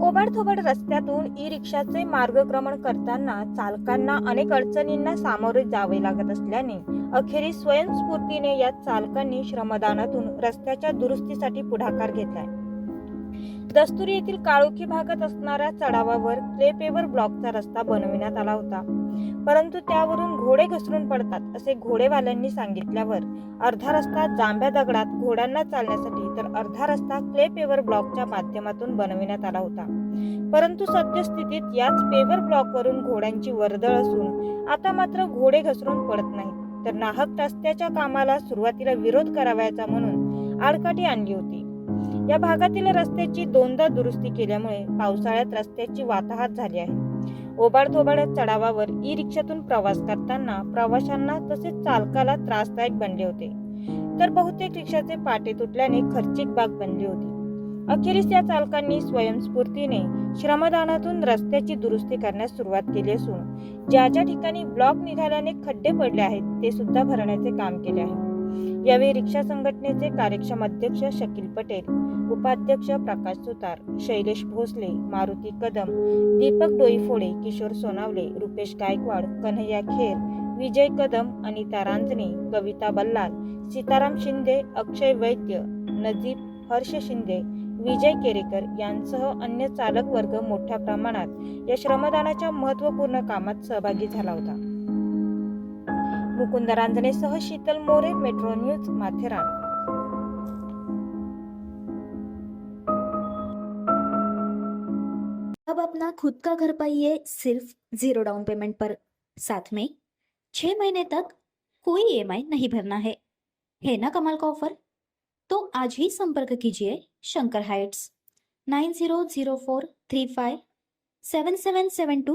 ओबडथोबड रस्त्यातून ई रिक्षाचे मार्गक्रमण करताना चालकांना अनेक अडचणींना सामोरे जावे लागत असल्याने अखेरीस स्वयंस्फूर्तीने या चालकांनी श्रमदानातून रस्त्याच्या दुरुस्तीसाठी पुढाकार घेतलाय. दस्तुरी येथील काळोखी भागात असणाऱ्या चढावावर क्ले पेवर ब्लॉकचा रस्ता बनविण्यात आला होता. परंतु त्यावरून घोडे घसरून पडतात असे घोडेवाल्यांनी सांगितल्यावर अर्धा रस्ता जांभ्या दगडात घोड्यांना चालण्यासाठी तर अर्धा रस्ता क्ले पेवर ब्लॉकच्या माध्यमातून बनविण्यात आला होता. परंतु सद्यस्थितीत याच पेवर ब्लॉकवरून घोड्यांची वर्दळ असून आता मात्र घोडे घसरून पडत नाहीत. तर नाहक रस्त्याच्या कामाला सुरुवातीला विरोध करावयाचा म्हणून आडकाठी आणली होती. या भागातील रस्त्याची दोनदा दुरुस्ती केल्यामुळे पावसाळ्यात रस्त्याची वाताहात झाली आहे. ओबाडधोबाड चढावावर ई रिक्षातून प्रवास करताना प्रवाशांना तसेच चालकाला त्रासदायक बनले होते. तर बहुतेक रिक्षाचे पाटे तुटल्याने खर्चिक बाग बनली होती. अखेरीस या चालकांनी स्वयंस्फूर्तीने श्रमदानातून रस्त्याची दुरुस्ती करण्यास सुरुवात केली असून ज्या ज्या ठिकाणी ब्लॉक निघाल्याने खड्डे पडले आहेत ते सुद्धा भरण्याचे काम केले आहे. यावेळी रिक्षा संघटनेचे कार्यक्षम अध्यक्ष शकील पटेल उपाध्यक्ष प्रकाश सुतार शैलेश भोसले मारुती कदम दीपक डोईफोडे किशोर सोनावले रुपेश गायकवाड कन्हैया खेर विजय कदम अनिता रांजणे कविता बल्लाल सीताराम शिंदे अक्षय वैद्य नजीब हर्ष शिंदे विजय केरेकर यांसह अन्य चालक वर्ग मोठ्या प्रमाणात या श्रमदानाच्या महत्त्वपूर्ण कामात सहभागी झाला होता. मुकुंद रांजणेसह शीतल मोरे मेट्रो न्यूज़ माथेरान अब अपना खुद का घर पाइए सिर्फ़ ज़ीरो डाउन पेमेंट पर। साथ में छह महीने तक कोई ईएमआई नहीं भरना है। है ना कमाल का ऑफ़र? तो आज ही संपर्क कीजिए Shankar heights, nine zero zero four three five seven seven seven two